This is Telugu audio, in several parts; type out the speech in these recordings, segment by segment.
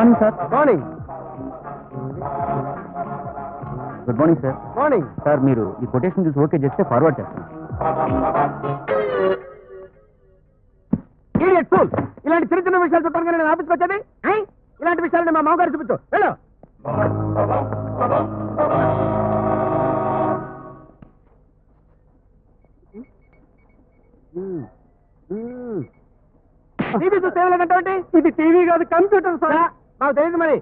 Morning sir morning good morning sir morning sir మీరు ఈ కొటేషన్ చూసి ఓకే చేస్తే ఫార్వర్డ్ చేస్తాను. ఇడియట్ ఫూల్ ఇలాంటి చిన్న చిన్న విషయాలు చెప్పడానికి నేను ఆఫీస్కి వచ్చేది? ఇలాంటి విషయాలు మా మామగారు చూపించు. వెళ్ళు. టీవీ చూస్తే ఏమలేదంటే ఇది టీవీ కాదు కంప్యూటర్ సార్ మాకు తెలియదు మరి.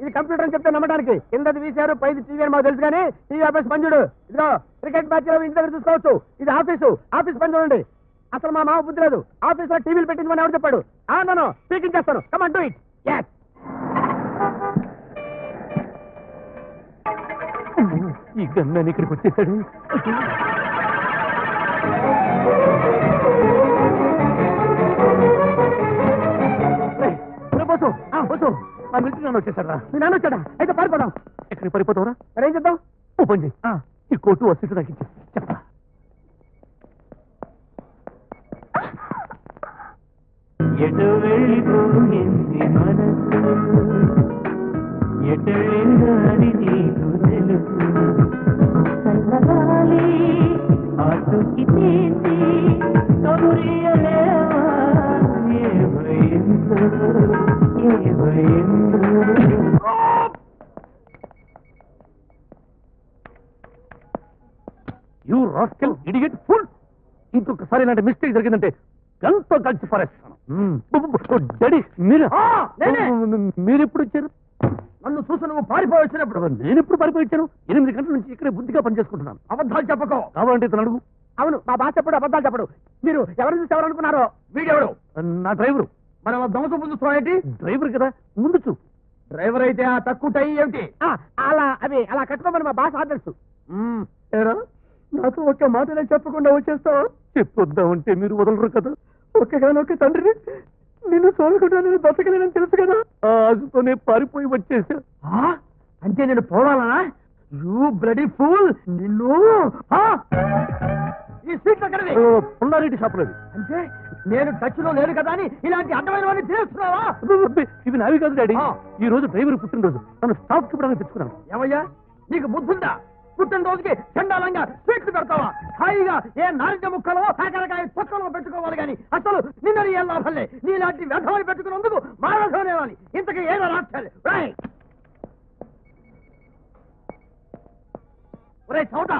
ఇది కంప్యూటర్ అని చెప్తే నమ్మడానికి కిందది వీసారు పైది టీవీ అని మాకు తెలుసు కానీ టీవీ ఆఫీస్ పని చూడు. ఇదిగో క్రికెట్ మ్యాచ్ ఇంటి దగ్గర చూసుకోవచ్చు. ఇది ఆఫీసు. ఆఫీస్ పని చూడండి. అసలు మా మామ బుద్ధి లేదు. ఆఫీస్లో టీవీలు పెట్టించమని ఎవరు చెప్పాడు? ఆ నన్ను స్పీకింగ్ చేస్తాను. Come on do it yes. ఈ గన్నాన్ని ఇక్కడికి వచ్చేసాడు. బస్సు బస్సు ఆ మిలిటరీ నాన్న వచ్చేసారా మీ నాన్న వచ్చాడా? అయితే పారిపోదాం. ఎక్కడికి మరి ఏం చేద్దాం? ఓపెన్ చేయి. ఈ ఇచ్చే చెప్తా ఎటు వెళ్ళిపోయింది మనసు? ఎటు వెళ్ళిందని యూ రాస్కెల్ ఇడియట్ ఫుల్ ఇంకొకసారి ఇలాంటి మిస్టేక్ జరిగిందంటే ఎంతో కలిసి పరేస్తాను. డాడీ మీరు ఆ, నేనే. మీరు ఎప్పుడు వచ్చారు? నన్ను చూసి నువ్వు పారిపోయి వచ్చినప్పుడు. నేను ఎప్పుడు పడిపోయి వచ్చాను? ఎనిమిది గంటల నుంచి ఇక్కడే బుద్ధిగా పనిచేసుకుంటున్నాను. అబద్ధాలు చెప్పకో. కావాలంటే ఇతను అడుగు. అవును మా బాస్ చెప్పడు అబద్ధాలు చెప్పడు. మీరు ఎవరు చూసి ఎవరు అనుకున్నారో వీడెవడు నా డ్రైవరు అలా దొంగ ముందు ఏంటి? డ్రైవర్ కదా ముందు చూ. డ్రైవర్ అయితే ఆ తక్కువ టై ఏమిటి? అలా అవి అలా కట్టుకోమని మా బాస్ ఆర్డర్స్ నాతో ఒక్క మాటనే చెప్పకుండా వచ్చేస్తావా? చెప్పొద్దామంటే మీరు వదలరు కదా. ఒక్కగానొక్క తండ్రిని. నిన్ను చూడకుండా నేను బతకలేనని తెలుసు కదా. ఆ ఆశతోనే పారిపోయి వచ్చేసా. అంటే నేను పోవాలనా? యూ బ్లడీ ఫూల్ నిన్ను ఆ! ఈ సీట్ ఎక్కడది ఓ, పుల్లారెడ్డి షాప్ లేదు అంటే నేను టచ్లో లేను కదా అని ఇలాంటి అడ్డమైన వాడిని చేస్తున్నావా? ఇవి నావి కాదు డాడీ. ఈ రోజు డ్రైవర్ పుట్టినరోజు. తను స్టాప్ ఇవ్వడానికి తెచ్చుకున్నాను ఏమయ్యా? నీకు బుద్ధుందా? పుట్టినరోజుకి చండాలంగా స్వీట్లు పెడతావా? హాయిగా ఏ నారింజ ముక్కలో కాకరకాయ పక్కలో పెట్టుకోవాలి కానీ అసలు నిన్నని ఏ లాభంలే నీలాంటి వ్యధమని పెట్టుకున్నందుకు మా వ్యధమనేవాలి ఇంతకీ ఏదో రాక్షలు ఒరే చౌట!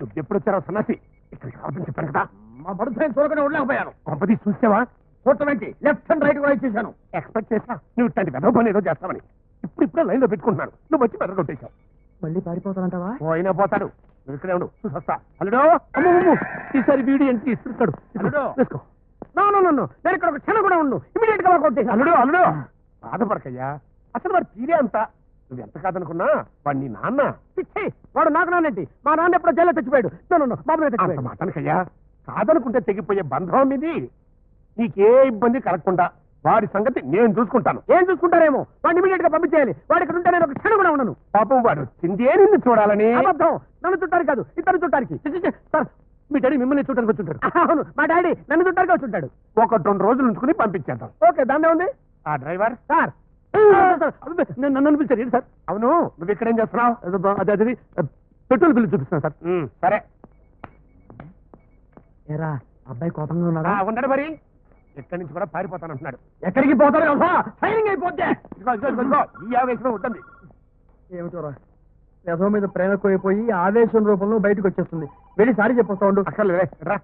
నువ్వు ఎప్పుడు వచ్చారో సన్నాసి? ఇక్కడికి రావద్దని చెప్పాను కదా. మా బడుతాయి చూడకుండా ఉండలేకపోయాను. కొంపది చూసావా? చూడటమేంటి లెఫ్ట్ అండ్ రైట్ కూడా ఇచ్చేసాను ఎక్స్పెక్ట్ చేసా నువ్వు ఇట్లాంటి పని ఏదో చేస్తావని. ఇప్పుడు ఇప్పుడే లైన్లో పెట్టుకుంటున్నాను. నువ్వు వచ్చి పెద్ద కొట్టేశావు. మళ్ళీ పారిపోతానంటావా? పోయినా పోతాడు. నువ్వు ఇక్కడే ఉండు. చూసొస్తా అల్లుడు! అమ్మో, అమ్మో, ఈసారి వీడి ఎంట్రీ ఇస్తున్నాడు అల్లుడు. వేసుకో. No no no no. నేను ఇక్కడ ఒక క్షణం కూడా ఉండు. ఇమీడియట్గా అల్లుడు అల్లుడు! బాధపడకయ్యా. అసలు వాడు తీరే అంత. నువ్వు ఎంత కాదనుకున్నా వాడు నీ నాన్న. పిచ్చి! వాడు నాకు నాన్నేంటి? మా నాన్న ఎప్పుడో జైల్లో చచ్చిపోయాడు. నో బాబు మాటనకయ్యా. కాదనుకుంటే తెగిపోయే బంధం ఇది నీకే ఇబ్బంది కలగకుండా. వాడి సంగతి నేను చూసుకుంటాను. ఏం చూసుకుంటారేమో? వాడిని ఇమీడియట్గా పంపించేయాలి. వాడు ఇక్కడ ఉంటే నేను ఒక క్షణం కూడా ఉండను. పాపం వాడు చిందే నిన్ను చూడాలని. అబద్ధం. నన్ను చుట్టారు కాదు ఇద్దరు చుట్టానికి. సార్ మీ డాడీ మిమ్మల్ని చూడడానికి వచ్చుంటాడు. అవును మా డాడీ నన్ను చుట్టారుగా వచ్చుంటాడు ఒకటి రెండు రోజులు ఉంచుకుని పంపించేద్దాం. ఓకే దాన్నే ఉంది ఆ డ్రైవర్? సార్. నన్ను నన్ను పిలిచారు. ఏంటి సార్? అవును నువ్వు ఇక్కడ ఏం చేస్తున్నావు? అదే అదే పెట్రోల్ బిల్లు చూపిస్తున్నాను సార్. సరే. ఏరా అబ్బాయి కోపంగా ఉన్నాడా? ఉండడు మరి. ఇక్కడి నుంచి కూడా పారిపోతానంటున్నాడు. ఎక్కడికి పోతాడు కదా సైనింగ్ అయిపోతే. ఈ ఆవేశమే ఉంటుంది. ఏమిటోరా యథో మీద ప్రేమ ఎక్కువైపోయి ఆవేశం రూపంలో బయటకు వచ్చేస్తుంది. వెళ్ళి సారీ చెప్పొస్తా ఉండు. అసలు రా.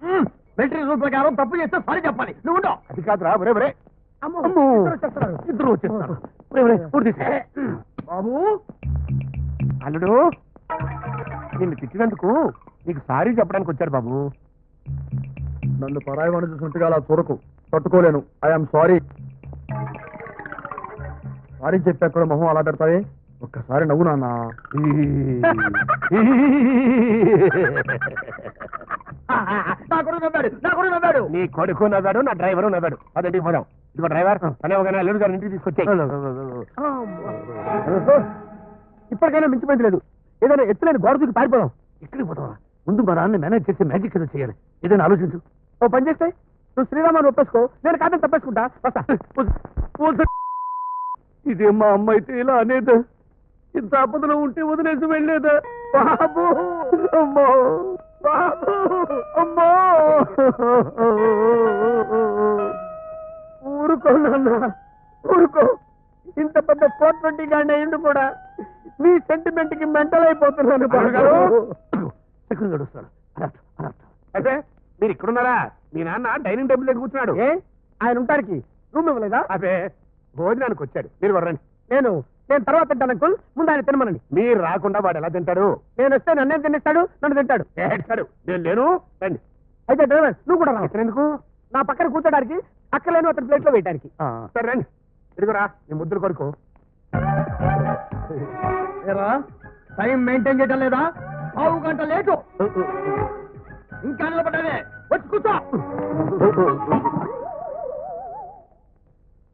మిలిటరీ రూల్ ప్రకారం తప్పు చేస్తే సారీ చెప్పాలి. నువ్వు ఉండవు అది కాదురా ఒరే ఒరే. అమ్మో అమ్మో. ఇద్దరు తీసేయ్. బాబు. అల్లుడు నిన్ను తిట్టినందుకు నీకు సారీ చెప్పడానికి వచ్చాడు బాబు. నన్ను పరాయి వాడిని చూసినట్టుగా అలా చూడకు తట్టుకోలేను. ఐఎమ్ సారీ సారీ చెప్పాక కూడా మొహం అలా పెడతావే? ఒక్కసారి నవ్వు నాన్న. నా కొడుకు నవ్వాడు నా కొడుకు నవ్వాడు. నీ కొడుకు నవ్వాడు నా డ్రైవరు నవ్వాడు. అదండి పోదాం ఇదిగో డ్రైవర్ అనే ఒక అల్లుడు గారి ఇంటికి తీసుకొచ్చాయి. ఇప్పటికైనా మించిపోయింది లేదు. ఏదైనా ఎత్తులేని గోడ దూకి పారిపోదాం. ఇక్కడికి పోతావా ముందు మా నాన్న మేనేజ్ చేసి మ్యాజిక్ ఏదో చేయాలి. ఏదైనా ఆలోచించు. ఓ పని చేస్తే? నువ్వు శ్రీరామాన్ని ఒప్పేసుకో. నేను కాదని తప్పేసుకుంటా. వస్తా. ఇదే మా అమ్మ అయితే ఇలా అనేదా. ఇంత ఆపదలో ఉంటే వదిలేసి వెళ్ళేదా. బాబు అమ్మో బాబు అమ్మో. ఊరుకో నాన్న ఊరుకో. ఇంత పెద్ద ఫోర్ ట్వంటీ గాడి అయ్యిండు కూడా మీ సెంటిమెంట్కి మెంటల్ అయిపోతున్నాను! చక్రం గడుస్తాడు అయితే మీరు ఇక్కడున్నారా? మీ నాన్న డైనింగ్ టేబుల్ దగ్గర కూర్చున్నాడు. ఏ? ఆయన ఉంటానికి రూమ్ ఇవ్వలేదా? అదే భోజనానికి వచ్చాడు. మీరు వర్రండి నేను నేను తర్వాత తింటాను అంకుల్. ముందు ఆయన తినమనండి. మీరు రాకుండా వాడు ఎలా తింటాడు? నేను వస్తే నన్నేం తినేస్తాడు? నన్ను తింటాడు. ఏడ్చాడు నేను లేను. రండి. అయితే డ్రైవర్ నువ్వు కూడా రా. ఎందుకు? నా పక్కన కూర్చోడానికి అక్కలేను అతని ప్లేట్లో వేయడానికి సరే రండి. ఇదిగురా నీ ముద్దులు కొడుకు టైం మెయింటైన్ చేయటం లేదా? పావు గంట లేటు. ఇంకా నిలబడ్డావే వచ్చి కూర్చో.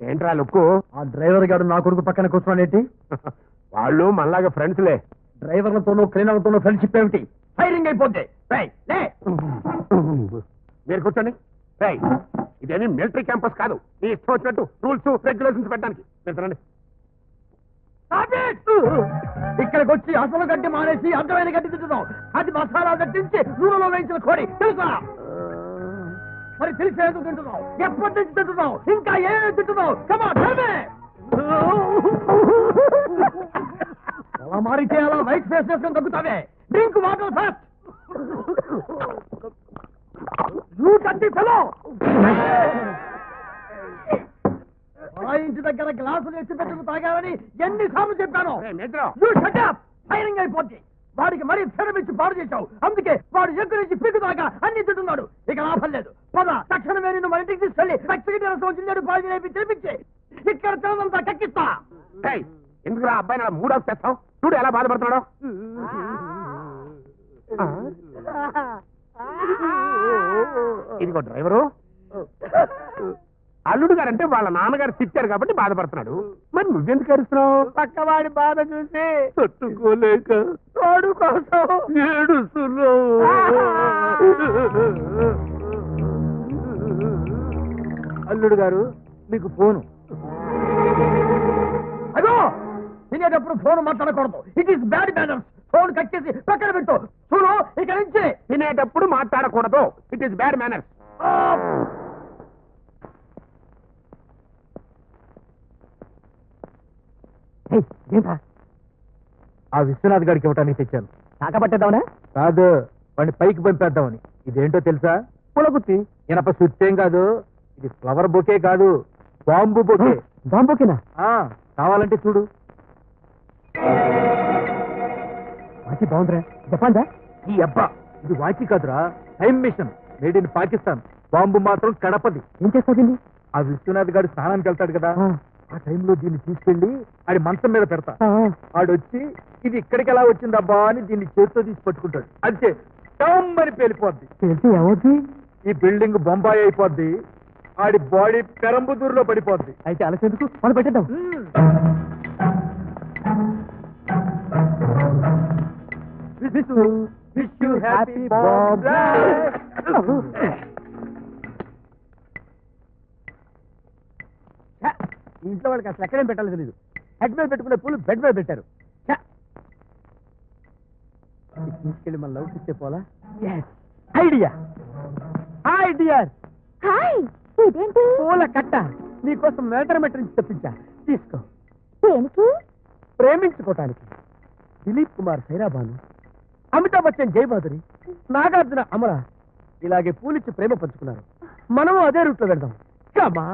ఏంట్రా లుక్కు? ఆ డ్రైవర్ గారు నా కొడుకు పక్కన కూర్చోనేటి వాళ్ళు మనలాగా ఫ్రెండ్స్లే. డ్రైవర్లతోనూ క్లీనర్లతోనూ ఫ్రెండ్షిప్ ఏమిటి? ఫైరింగ్ అయిపోద్ది. రేయ్, లే. మీరు కూర్చోండి. ఇదేమి మిలిటరీ క్యాంపస్ కాదు. మీ ఇష్టం వచ్చినట్టు రూల్స్ రెగ్యులేషన్స్ పెట్టడానికి. మీరు! ఇక్కడికి వచ్చి అసలు గడ్డి మానేసి అర్థమైన గడ్డి తింటున్నాం అది మసాలా గట్టించి నూనెలో వేయించిన కోడి. తెలుసా? మరి తెలిసి ఎందుకు తింటున్నావు? ఎప్పటి నుంచి తింటున్నావు? ఇంకా ఏమేమి తింటున్నావు? కమా అలా మారితే అలా వైట్ ఫేస్ చేసుకొని తగ్గుతావే. డ్రింక్ వాటర్ ఫస్ట్ యూ కట్టి ఫెలో ఆ ఇంటి దగ్గర గ్లాసులు ఎత్తి పెట్టుకు తాగాలని ఎన్నిసార్లు చెప్పాను? ఫైరింగ్ అయిపోద్ది. వాడికి మరీ ఫెరమిచ్చి పాడు చేశావు. అందుకే వాడు ఎక్కడి నుంచి పిగ్గు దాకా అన్ని తింటున్నాడు ఇక లాభం లేదు. పద తక్షణమే నిన్ను మన ఇంటికి రసం జిల్లేడు పాలు లేపి తినిపించి. ఇక్కడ తినదంతా కక్కిస్తా. రేయ్, ఎందుకురా అబ్బాయిని అలా మూడ్ చేస్తావు చూడు ఎలా బాధపడుతున్నాడు. ఇదిగో డ్రైవరు. అల్లుడు గారంటే వాళ్ళ నాన్నగారు తిట్టారు కాబట్టి బాధపడుతున్నాడు. మరి నువ్వెందుకు అరుస్తున్నావు పక్కవాడి బాధ చూసి తట్టుకోలేక తోడు కోసం అల్లుడు గారు మీకు ఫోను. అదో తినేటప్పుడు ఫోన్ మాట్లాడకూడదు. It is bad balance phone cut చేసి పక్కన పెట్టు. చూడు ఇక నుంచి. తినేటప్పుడు మాట్లాడకూడదు. ఇట్ ఈస్ బ్యాడ్ మేనర్స్ ఆ విశ్వనాథ్ గారికి ఇవ్వటానికి తెచ్చాను. కాకపట్టేద్దామనా కాదు వాడిని పైకి పంపేద్దామని. ఇదేంటో తెలుసా? పులగుత్తి. ఇనప సుత్తేం కాదు ఇది ఫ్లవర్ బొకే కాదు బాంబు బొకే. బాంబుకేనా కావాలంటే చూడు. వాచి బాగుందిరా. చెప్పందా ఈ అబ్బా ఇది వాచి కాదురా. Time machine. Made in Pakistan. Bomb మాత్రం కడపది. ఏం చేస్తుంది ఆ విశ్వనాథ్ గారు స్నానానికి వెళ్తాడు కదా. ఆ టైంలో దీన్ని తీసుకెళ్ళి ఆడి మంచం మీద పెడతా. ఆడొచ్చి ఇది ఇక్కడికి ఎలా వచ్చిందబ్బా అని దీన్ని చేతితో తీసి పట్టుకుంటాడు. అంతే. టమ్ అని పేలిపోద్ది. తెలిసి ఏమవుద్ది? ఈ బిల్డింగ్ బొంబాయి అయిపోద్ది. ఆడి బాడీ పెరంబుదూరులో పడిపోద్ది. అయితే అలసేందుకు? మనం పెట్టేద్దాం. యూ హ్యాపీ ఇంట్లో వాళ్ళకి అసలు ఎక్కడేం పెట్టాలో తెలియదు హెడ్ మీద పెట్టుకునే పూలు బెడ్ మీద పెట్టారు. తీసుకెళ్ళి మన లవ్ ఇచ్చే పోలా? ఐడియా డియర్ హాయ్ ఇదేంటి? పూల కట్ట. నీకోసం మేటర్మెట్ నుంచి తెప్పించా. తీసుకో. దేనికి? ప్రేమించుకోవటానికి దిలీప్ కుమార్ సైరాబాను. అమితాబ్ బచ్చన్ జయబాదురి నాగార్జున అమర. ఇలాగే పూలిచ్చి ప్రేమ పంచుకున్నారు. మనము అదే రూట్లో వెళ్దాం కమా